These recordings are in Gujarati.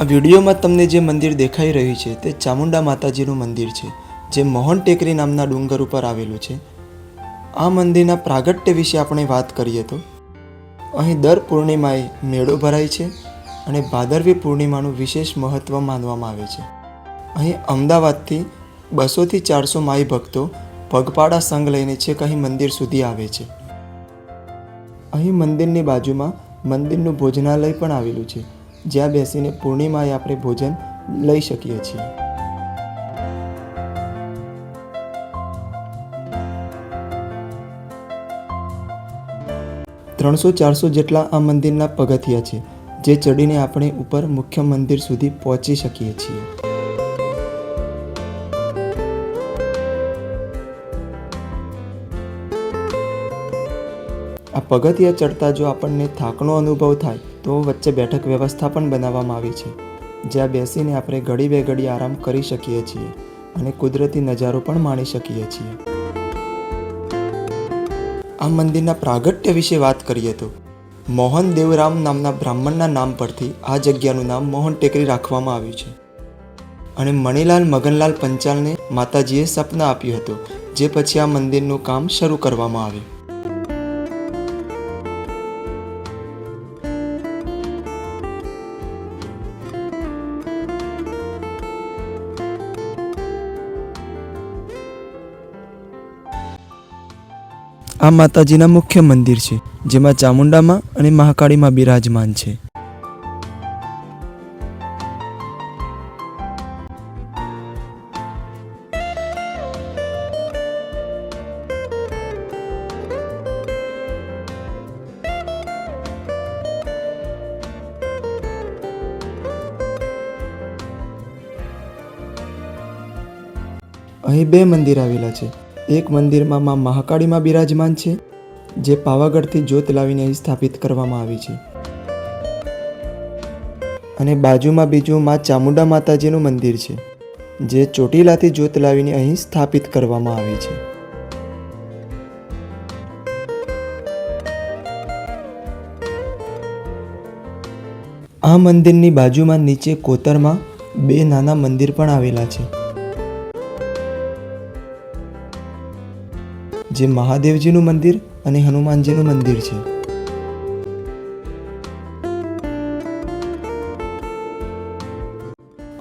આ વિડીયોમાં તમને જે મંદિર દેખાઈ રહ્યું છે તે ચામુંડા માતાજીનું મંદિર છે, જે મોહન ટેકરી નામના ડુંગર ઉપર આવેલું છે. આ મંદિરના પ્રાગટ્ય વિશે આપણે વાત કરીએ તો, અહીં દર પૂર્ણિમાએ મેળો ભરાય છે અને ભાદરવી પૂર્ણિમાનું વિશેષ મહત્ત્વ માનવામાં આવે છે. અહીં અમદાવાદથી બસોથી ચારસો માઈ ભક્તો પગપાળા સંઘ લઈને છેક અહીં મંદિર સુધી આવે છે. અહીં મંદિરની બાજુમાં મંદિરનું ભોજનાલય પણ આવેલું છે. જ્યાં બેસીને પૂર્ણિમાએ આપણે ભોજન લઈ શકીએ છીએ. ત્રણસો ચારસો જેટલા આ મંદિરના પગથિયા છે, જે ચડીને આપણે ઉપર મુખ્ય મંદિર સુધી પહોંચી શકીએ છીએ. આ પગથિયા ચડતા જો આપણને થાકનો અનુભવ થાય તો વચ્ચે બેઠક વ્યવસ્થા પણ બનાવવામાં આવી છે, જ્યાં બેસીને આપણે ઘડી બે ઘડી આરામ કરી શકીએ છીએ અને કુદરતી નજારો પણ માણી શકીએ છીએ. આ મંદિરના પ્રાગટ્ય વિશે વાત કરીએ તો, મોહન દેવરામ નામના બ્રાહ્મણના નામ પરથી આ જગ્યાનું નામ મોહન ટેકરી રાખવામાં આવ્યું છે. અને મણિલાલ મગનલાલ પંચાલને માતાજીએ સપના આપ્યું હતું, જે પછી આ મંદિરનું કામ શરૂ કરવામાં આવ્યું. આ માતાજીના મુખ્ય મંદિર છે, જેમાં ચામુંડામાં અને મહાકાળીમાં બિરાજમાન છે. અહીં બે મંદિર આવેલા છે. એક મંદિરમાં માં મહાકાળીમાં બિરાજમાન છે, જે પાવાગઢથી જ્યોત લાવીને અહીં સ્થાપિત કરવામાં આવી છે. અને બાજુમાં બીજું માં ચામુંડા માતાજીનું મંદિર છે, જે ચોટીલાથી જ્યોત લાવીને અહીં સ્થાપિત કરવામાં આવી છે. આ મંદિરની બાજુમાં નીચે કોતરમાં બે નાના મંદિર પણ આવેલા છે. જે મહાદેવજીનું મંદિર અને હનુમાનજીનું મંદિર છે.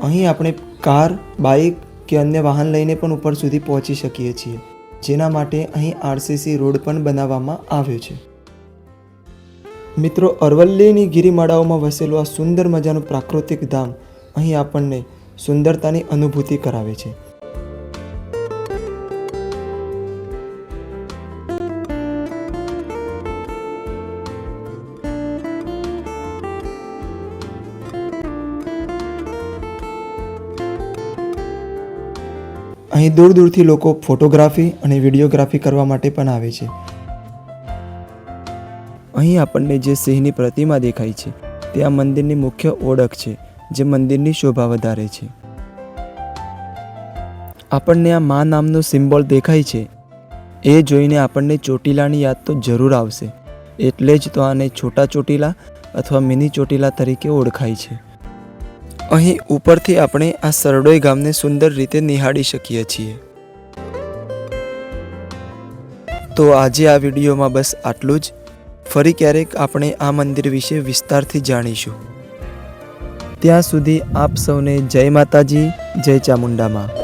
અહીં આપણે કાર, બાઇક કે અન્ય વાહન લઈને પણ ઉપર સુધી પહોંચી શકીએ છીએ, જેના માટે અહીં આરસીસી રોડ પણ બનાવવામાં આવ્યો છે. મિત્રો, અરવલ્લીની ગિરિમાળાઓમાં વસેલું આ સુંદર મજાનું પ્રાકૃતિક ધામ અહીં આપણને સુંદરતાની અનુભૂતિ કરાવે છે. અહીં દૂર દૂરથી લોકો ફોટોગ્રાફી અને વિડીયોગ્રાફી કરવા માટે પણ આવે છે. અહીં આપણને જે સિંહની પ્રતિમા દેખાય છે, તે આ મંદિરની મુખ્ય ઓળખ છે, જે મંદિરની શોભા વધારે છે. આપણને આ મા નામનો સિમ્બોલ દેખાય છે. એ જોઈને આપણને ચોટીલાની યાદ તો જરૂર આવશે. એટલે જ તો આને છોટા ચોટીલા અથવા મિની ચોટીલા તરીકે ઓળખાય છે. અહીં ઉપરથી આપણે આ સરડોઈ ગામને સુંદર રીતે નિહાળી શકીએ છીએ. તો આજે આ વિડીયોમાં બસ આટલું જ. ફરી ક્યારેક આપણે આ મંદિર વિશે વિસ્તારથી જાણીશું. ત્યાં સુધી આપ સૌને જય માતાજી, જય ચામુંડામાં.